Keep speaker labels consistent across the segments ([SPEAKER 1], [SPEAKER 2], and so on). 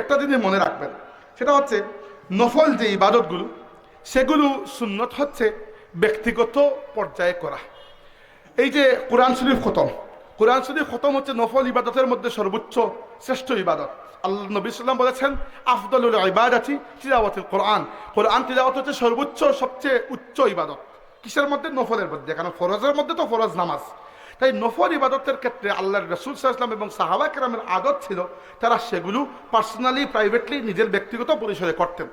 [SPEAKER 1] একটা জিনিস মনে রাখবেন, সেটা হচ্ছে নফল যে ইবাদতগুলো, সেগুলো সুন্নত হচ্ছে ব্যক্তিগত পর্যায়ে করা। এই যে কোরআন শরীফ খতম, কোরআন শরীফ খতম হচ্ছে নফল ইবাদতের মধ্যে সর্বোচ্চ শ্রেষ্ঠ ইবাদত। আল্লাহ নবী সাল্লাম বলেছেন, আফদলুল আছি তিলাওয়াতুল কোরআন। কোরআন তিলাওয়াত হচ্ছে সর্বোচ্চ, সবচেয়ে উচ্চ ইবাদত। কিসের মধ্যে? নফলের মধ্যে কারণ ফরজের মধ্যে তো ফরজ নামাজ। তাই নফর ইবাদতের ক্ষেত্রে আল্লাহর রসুল সাল্লাম এবং সাহাবা কেরামের আদত ছিল তারা সেগুলো পার্সোনালি প্রাইভেটলি নিজের ব্যক্তিগত পরিসরে করতেন।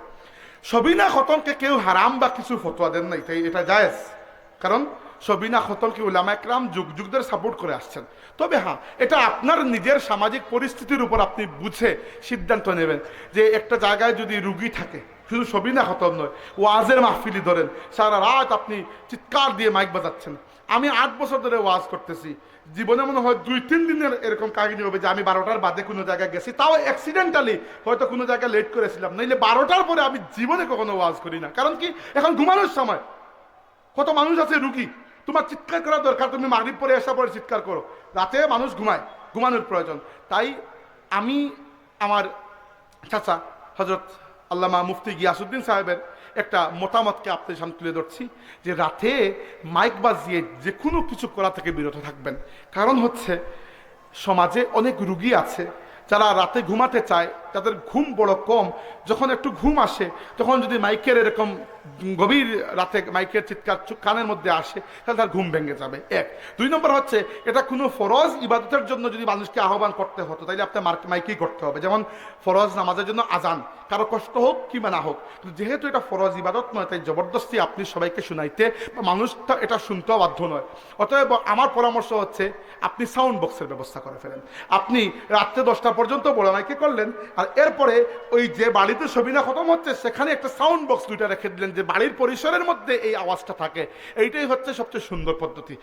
[SPEAKER 1] সবিনা খতমকে কেউ হারাম বা কিছু ফতোয়া দেন নাই, তাই এটা জায়েজ। কারণ সবিনা খতমকে উলামা একরাম যুগ যুগ ধরে সাপোর্ট করে আসছেন। তবে হ্যাঁ এটা আপনার নিজের সামাজিক পরিস্থিতির উপর আপনি বুঝে সিদ্ধান্ত নেবেন যে একটা জায়গায় যদি রুগী থাকে শুধু সবিনা খতম নয়, ওয়াজের মাহফিলি ধরেন। সারা রাত আপনি চিৎকার দিয়ে মাইক বাজাচ্ছেন। আমি আট বছর ধরে ওয়াজ করতেছি। জীবনে মনে হয় দুই, তিন দিনের এরকম কাহিনী হবে যে আমি বারোটার বাদে কোনো জায়গায় গেছি। তাও অ্যাক্সিডেন্টালি হয়তো কোনো জায়গায় লেট করেছিলাম। নইলে বারোটার পরে আমি জীবনে কখনো ওয়াজ করি না। কারণ কি? এখন ঘুমানোর সময়। কত মানুষ আছে রুগী? তোমার চিৎকার করা দরকার, তুমি মাগরিব পরে আসা পরে চিৎকার করো। রাতে মানুষ ঘুমায়, ঘুমানোর প্রয়োজন। তাই আমি আমার চাচা হজরত আল্লামা মুফতি গিয়াসুদ্দিন সাহেবের একটা মতামতকে আপনাদের সামনে তুলে ধরছি যে রাতে মাইক বাজিয়ে যে কোনো কিছু করা থেকে বিরত থাকবেন। কারণ হচ্ছে সমাজে অনেক রুগী আছে, যারা রাতে ঘুমাতে চায়, তাদের ঘুম বড় কম। যখন একটু ঘুম আসে, তখন যদি মাইকের এরকম গভীর রাতে মাইকের চিৎকার কানের মধ্যে আসে, তাহলে তার ঘুম ভেঙে যাবে। এক। দুই নম্বর হচ্ছে, এটা কোনো ফরজ ইবাদতের জন্য যদি মানুষকে আহ্বান করতে হতো, তাইলে আপনার মার্ক মাইকেই করতে হবে। যেমন ফরজ নামাজের জন্য আজান, কারও কষ্ট হোক কিংবা না হোক, কিন্তু যেহেতু এটা ফরজ ইবাদত নয়, তাই জবরদস্তি আপনি সবাইকে শুনাইতে বা মানুষটা এটা শুনতেও বাধ্য নয়। অতএব আমার পরামর্শ হচ্ছে, আপনি সাউন্ড বক্সের ব্যবস্থা করে ফেলেন। আপনি রাত্রে দশটা পর্যন্ত বড় মাইকে করলেন, আর এরপরে ওই যে বাড়িতে সবিনা খতম হচ্ছে, সেখানে একটা সাউন্ড বক্স দুইটা রেখে দিলেন যে বাড়ির পরিসরের মধ্যে এই আওয়াজটা থাকে এইটাই হচ্ছে সবচেয়ে সুন্দর পদ্ধতি।